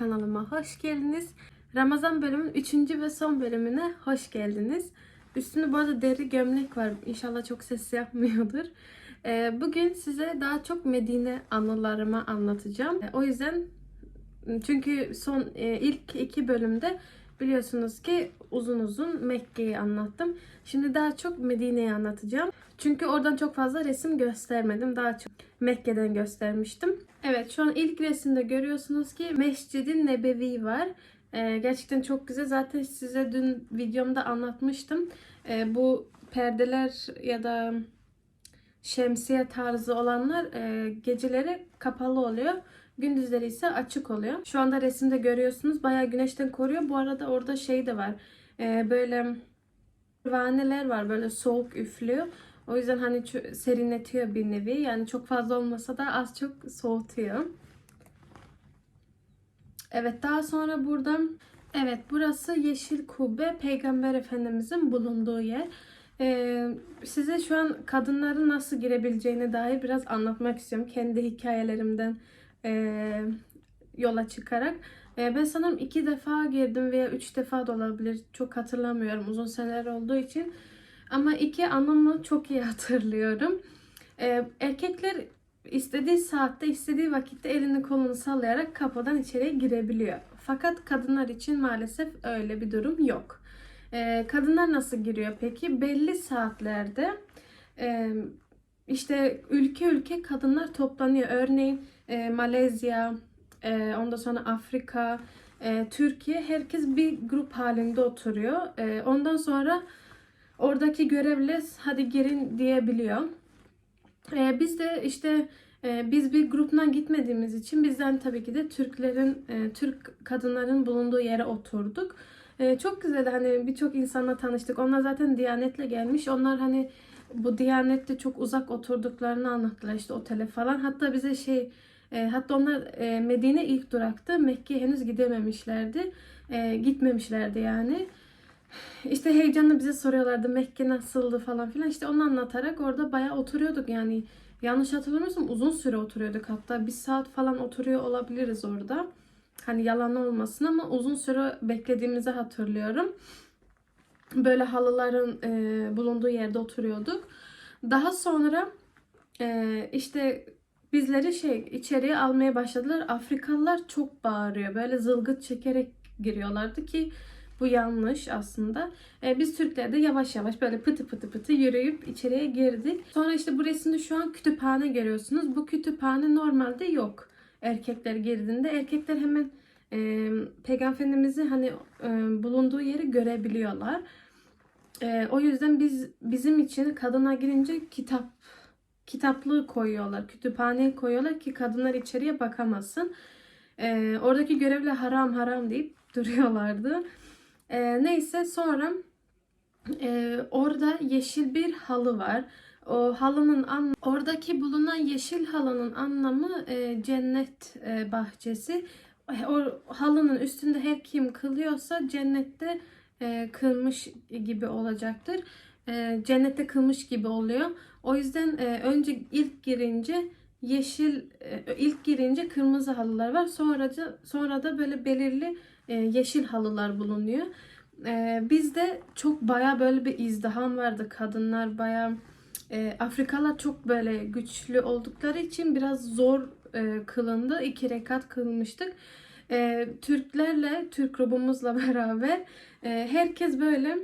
kanalıma hoş geldiniz. Ramazan bölümün 3. ve son bölümüne hoş geldiniz. Üstünde bu arada deri gömlek var. İnşallah çok ses yapmıyordur. Ee, bugün size daha çok Medine anılarımı anlatacağım. Ee, O yüzden çünkü son e, ilk iki bölümde biliyorsunuz ki uzun uzun Mekke'yi anlattım. Şimdi daha çok Medine'yi anlatacağım. Çünkü oradan çok fazla resim göstermedim. Daha çok Mekke'den göstermiştim. Evet şu an ilk resimde görüyorsunuz ki Mescid-i Nebevi var. Ee, gerçekten çok güzel. Zaten size dün videomda anlatmıştım. Ee, bu perdeler ya da şemsiye tarzı olanlar e, geceleri kapalı oluyor. Gündüzleri ise açık oluyor. Şu anda resimde görüyorsunuz. Bayağı güneşten koruyor. Bu arada orada şey de var. Ee, böyle pervaneler var. Böyle soğuk üflüyor. O yüzden hani serinletiyor bir nevi. Yani çok fazla olmasa da az çok soğutuyor. Evet daha sonra buradan evet burası Yeşil Kubbe Peygamber Efendimizin bulunduğu yer. Ee, size şu an kadınların nasıl girebileceğine dair biraz anlatmak istiyorum. Kendi hikayelerimden e, yola çıkarak. E, ben sanırım iki defa girdim veya üç defa da olabilir. Çok hatırlamıyorum uzun seneler olduğu için. Ama iki anımı çok iyi hatırlıyorum. E, erkekler istediği saatte, istediği vakitte elini kolunu sallayarak kapıdan içeriye girebiliyor. Fakat kadınlar için maalesef öyle bir durum yok. E, kadınlar nasıl giriyor peki? Belli saatlerde e, işte ülke ülke kadınlar toplanıyor. Örneğin e, Malezya, e, ondan sonra Afrika, e, Türkiye herkes bir grup halinde oturuyor. E, ondan sonra oradaki görevli hadi girin diyebiliyor. E, biz de işte e, biz bir gruptan gitmediğimiz için bizden tabii ki de Türklerin, e, Türk kadınların bulunduğu yere oturduk. E, çok güzeldi hani birçok insanla tanıştık. Onlar zaten Diyanet'le gelmiş. Onlar hani bu Diyanet'te çok uzak oturduklarını anlattılar işte otele falan. Hatta bize şey e, hatta onlar e, Medine ilk duraktı. Mekke'ye henüz gidememişlerdi. E, gitmemişlerdi yani. İşte heyecanla bize soruyorlardı Mekke nasıldı falan filan. İşte onu anlatarak orada bayağı oturuyorduk yani. Yanlış hatırlamıyorsam uzun süre oturuyorduk hatta. Bir saat falan oturuyor olabiliriz orada. Hani yalan olmasın ama uzun süre beklediğimizi hatırlıyorum. Böyle halıların e, bulunduğu yerde oturuyorduk. Daha sonra e, işte bizleri şey içeriye almaya başladılar. Afrikalılar çok bağırıyor. Böyle zılgıt çekerek giriyorlardı ki bu yanlış aslında. E, biz Türkler de yavaş yavaş böyle pıtı pıtı pıtı yürüyüp içeriye girdik. Sonra işte bu resimde şu an kütüphane görüyorsunuz. Bu kütüphane normalde yok. Erkekler girdiğinde erkekler hemen e, Peygamber Efendimiz'i hani e, bulunduğu yeri görebiliyorlar. E, o yüzden biz bizim için kadına girince kitap kitaplığı koyuyorlar, kütüphaneye koyuyorlar ki kadınlar içeriye bakamasın. E, oradaki görevli haram haram deyip duruyorlardı. E, neyse sonra e, orada yeşil bir halı var. O halının an oradaki bulunan yeşil halının anlamı e, cennet e, bahçesi. O halının üstünde her kim kılıyorsa cennette e, kılmış gibi olacaktır. E, cennette kılmış gibi oluyor. O yüzden e, önce ilk girince yeşil e, ilk girince kırmızı halılar var. Sonra da, sonra da böyle belirli e, yeşil halılar bulunuyor. E, bizde çok baya böyle bir izdiham vardı. Kadınlar baya e, Afrikalılar çok böyle güçlü oldukları için biraz zor e, kılındı. İki rekat kılmıştık. E, Türklerle, Türk grubumuzla beraber e, herkes böyle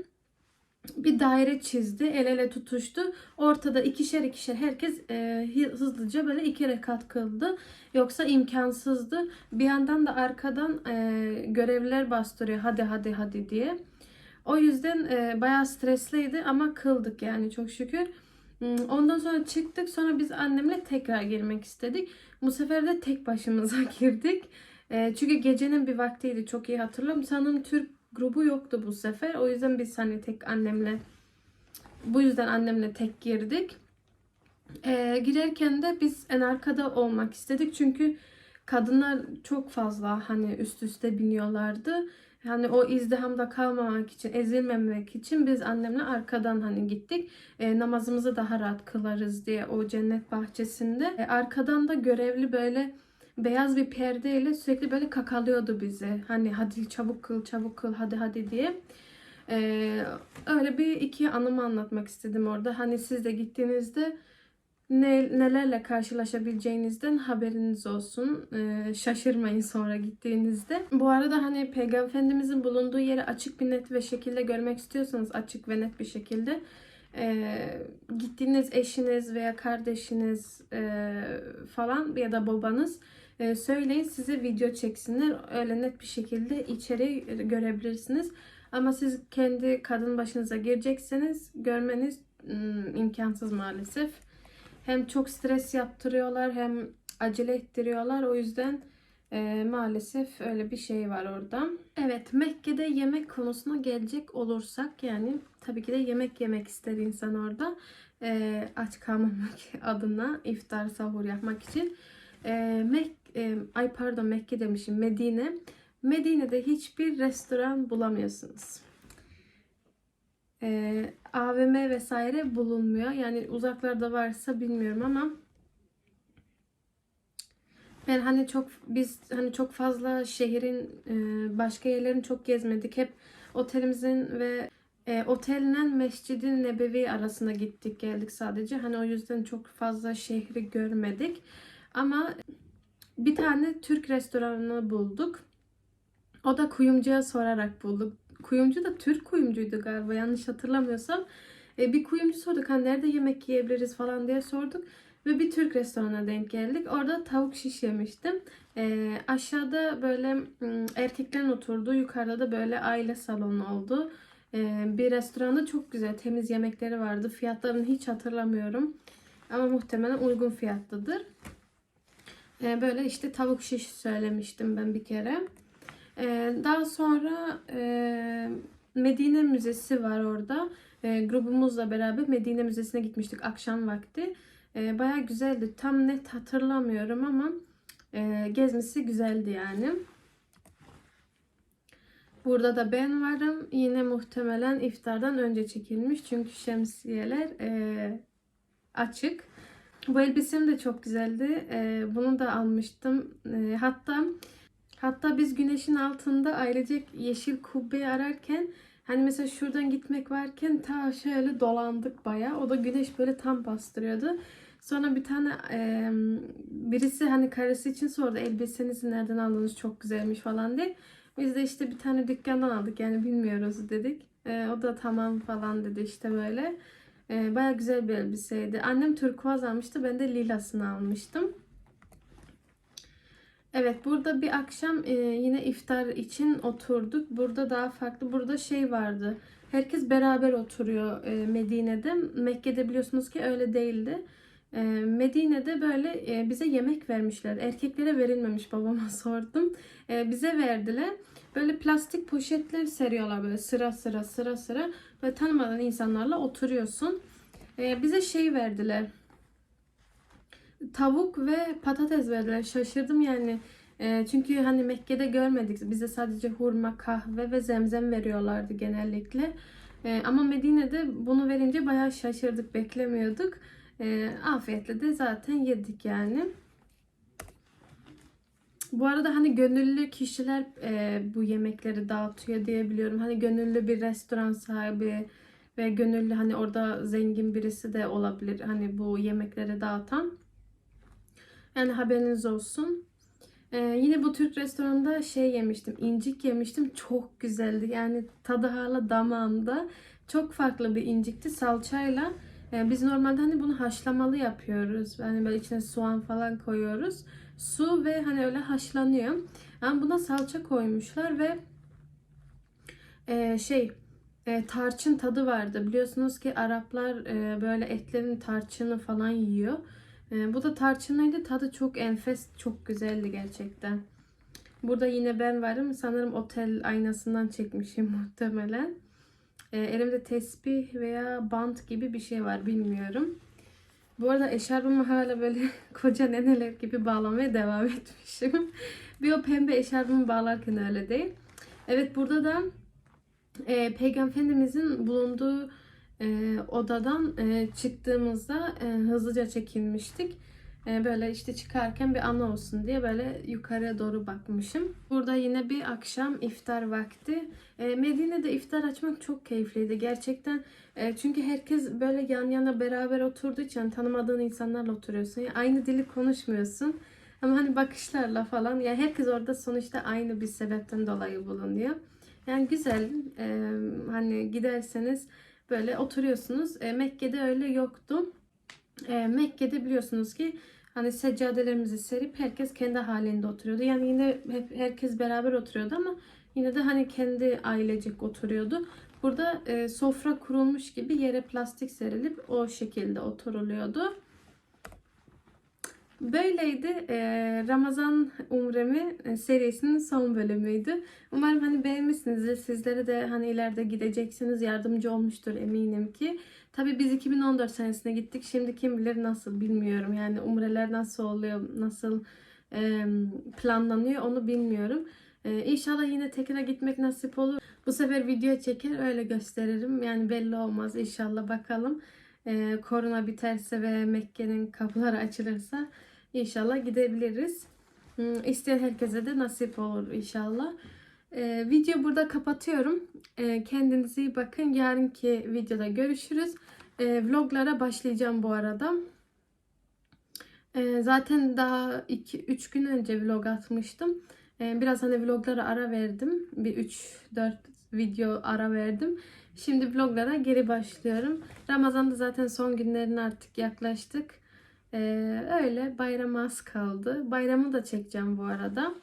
bir daire çizdi. El ele tutuştu. Ortada ikişer ikişer herkes e, hızlıca böyle iki rekat kıldı. Yoksa imkansızdı. Bir yandan da arkadan e, görevliler bastırıyor. Hadi hadi hadi diye. O yüzden e, bayağı stresliydi ama kıldık yani çok şükür. Hmm, Ondan sonra çıktık. Sonra biz annemle tekrar girmek istedik. Bu sefer de tek başımıza girdik. E, çünkü gecenin bir vaktiydi. Çok iyi hatırlıyorum. Sanırım Türk grubu yoktu bu sefer. O yüzden biz hani tek annemle bu yüzden annemle tek girdik. E, girerken de biz en arkada olmak istedik. Çünkü kadınlar çok fazla hani üst üste biniyorlardı. Yani o izdihamda kalmamak için, ezilmemek için biz annemle arkadan hani gittik. E, namazımızı daha rahat kılarız diye o cennet bahçesinde. E, arkadan da görevli böyle beyaz bir perdeyle sürekli böyle kakalıyordu bizi. Hani hadi çabuk kıl çabuk kıl hadi hadi diye. Ee, öyle bir iki anımı anlatmak istedim orada. Hani siz de gittiğinizde ne, nelerle karşılaşabileceğinizden haberiniz olsun. Ee, şaşırmayın sonra gittiğinizde. Bu arada hani Peygamber Efendimizin bulunduğu yeri açık bir net ve şekilde görmek istiyorsanız açık ve net bir şekilde e, gittiğiniz eşiniz veya kardeşiniz e, falan ya da babanız e, söyleyin size video çeksinler. Öyle net bir şekilde içeri görebilirsiniz. Ama siz kendi kadın başınıza girecekseniz görmeniz imkansız maalesef. Hem çok stres yaptırıyorlar hem acele ettiriyorlar. O yüzden e, maalesef öyle bir şey var orada. Evet Mekke'de yemek konusuna gelecek olursak yani tabii ki de yemek yemek ister insan orada. E, aç kalmamak adına iftar sahur yapmak için. E, Mek e, ay pardon Mekke demişim Medine. Medine'de hiçbir restoran bulamıyorsunuz. E, AVM vesaire bulunmuyor. Yani uzaklarda varsa bilmiyorum ama ben hani çok biz hani çok fazla şehrin e, başka yerlerini çok gezmedik. Hep otelimizin ve e, otelden Mescid-i Nebevi arasında gittik geldik sadece. Hani o yüzden çok fazla şehri görmedik. Ama bir tane Türk restoranını bulduk. O da kuyumcuya sorarak bulduk. Kuyumcu da Türk kuyumcuydu galiba yanlış hatırlamıyorsam. E, bir kuyumcu sorduk hani nerede yemek yiyebiliriz falan diye sorduk. Ve bir Türk restoranına denk geldik. Orada tavuk şiş yemiştim. E, aşağıda böyle erkeklerin oturduğu, yukarıda da böyle aile salonu oldu. E, bir restoranda çok güzel temiz yemekleri vardı. Fiyatlarını hiç hatırlamıyorum. Ama muhtemelen uygun fiyatlıdır. E, böyle işte tavuk şiş söylemiştim ben bir kere. E, daha sonra e, Medine Müzesi var orada. E, grubumuzla beraber Medine Müzesi'ne gitmiştik akşam vakti. E, Baya güzeldi. Tam net hatırlamıyorum ama e, gezmesi güzeldi yani. Burada da ben varım. Yine muhtemelen iftardan önce çekilmiş. Çünkü şemsiyeler e, açık. Bu elbisem de çok güzeldi. E, bunu da almıştım. E, hatta hatta biz güneşin altında ailecek yeşil kubbeyi ararken hani mesela şuradan gitmek varken ta şöyle dolandık baya. O da güneş böyle tam bastırıyordu. Sonra bir tane e, birisi hani karısı için sordu elbisenizi nereden aldınız çok güzelmiş falan diye. Biz de işte bir tane dükkandan aldık yani bilmiyoruz dedik. E, o da tamam falan dedi işte böyle. E, Baya güzel bir elbiseydi. Annem turkuaz almıştı ben de lilasını almıştım. Evet burada bir akşam e, yine iftar için oturduk. Burada daha farklı. Burada şey vardı. Herkes beraber oturuyor e, Medine'de. Mekke'de biliyorsunuz ki öyle değildi. E, Medine'de böyle e, bize yemek vermişler. Erkeklere verilmemiş babama sordum. E, bize verdiler. Böyle plastik poşetler seriyorlar böyle sıra sıra sıra sıra. Böyle tanımadan insanlarla oturuyorsun. E, bize şey verdiler. Tavuk ve patates verdiler. Şaşırdım yani. E, çünkü hani Mekke'de görmedik. Bize sadece hurma, kahve ve zemzem veriyorlardı genellikle. E, ama Medine'de bunu verince bayağı şaşırdık. Beklemiyorduk. E, afiyetle de zaten yedik yani. Bu arada hani gönüllü kişiler e, bu yemekleri dağıtıyor diye biliyorum. Hani gönüllü bir restoran sahibi ve gönüllü hani orada zengin birisi de olabilir. Hani bu yemekleri dağıtan. Yani haberiniz olsun. Ee, yine bu Türk restoranında şey yemiştim. incik yemiştim. Çok güzeldi. Yani tadı hala damağımda. Çok farklı bir incikti. Salçayla. Ee, biz normalde hani bunu haşlamalı yapıyoruz. Yani böyle içine soğan falan koyuyoruz. Su ve hani öyle haşlanıyor. Ama buna salça koymuşlar ve e, şey e, tarçın tadı vardı. Biliyorsunuz ki Araplar e, böyle etlerin tarçını falan yiyor. E, bu da tarçınlıydı. Tadı çok enfes, çok güzeldi gerçekten. Burada yine ben varım. Sanırım otel aynasından çekmişim muhtemelen. E, elimde tesbih veya bant gibi bir şey var bilmiyorum. Bu arada eşarbımı hala böyle koca neneler gibi bağlamaya devam etmişim. bir o pembe eşarbımı bağlarken öyle değil. Evet burada da e, Peygamber Efendimizin bulunduğu e, odadan e, çıktığımızda e, hızlıca çekilmiştik. E, böyle işte çıkarken bir ana olsun diye böyle yukarıya doğru bakmışım. Burada yine bir akşam iftar vakti. E, Medine'de iftar açmak çok keyifliydi gerçekten. E, çünkü herkes böyle yan yana beraber oturduğu için tanımadığın insanlarla oturuyorsun. Yani aynı dili konuşmuyorsun. Ama hani bakışlarla falan yani herkes orada sonuçta aynı bir sebepten dolayı bulunuyor. Yani güzel. E, hani giderseniz böyle oturuyorsunuz. E, Mekke'de öyle yoktu. E, Mekke'de biliyorsunuz ki hani seccadelerimizi serip herkes kendi halinde oturuyordu. Yani yine hep herkes beraber oturuyordu ama yine de hani kendi ailecek oturuyordu. Burada e, sofra kurulmuş gibi yere plastik serilip o şekilde oturuluyordu. Böyleydi. E, Ramazan Umremi e, serisinin son bölümüydü. Umarım hani beğenmişsinizdir. Sizlere de hani ileride gideceksiniz yardımcı olmuştur eminim ki. Tabii biz 2014 senesine gittik. Şimdi kim bilir nasıl bilmiyorum. Yani umreler nasıl oluyor, nasıl e, planlanıyor onu bilmiyorum. E, inşallah yine tekrar gitmek nasip olur. Bu sefer video çeker öyle gösteririm. Yani belli olmaz inşallah bakalım. Korona biterse ve Mekke'nin kapıları açılırsa inşallah gidebiliriz. İsteyen herkese de nasip olur inşallah. Ee, videoyu burada kapatıyorum. Ee, kendinize iyi bakın. Yarınki videoda görüşürüz. Ee, vloglara başlayacağım bu arada. Ee, zaten daha 2-3 gün önce vlog atmıştım. Ee, biraz hani vloglara ara verdim. Bir 3-4 video ara verdim. Şimdi vloglara geri başlıyorum. Ramazan'da zaten son günlerine artık yaklaştık. Ee, öyle bayrama az kaldı. Bayramı da çekeceğim bu arada.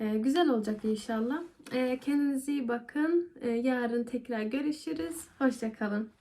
Ee, güzel olacak inşallah. Ee, kendinize iyi bakın. Ee, yarın tekrar görüşürüz. Hoşçakalın.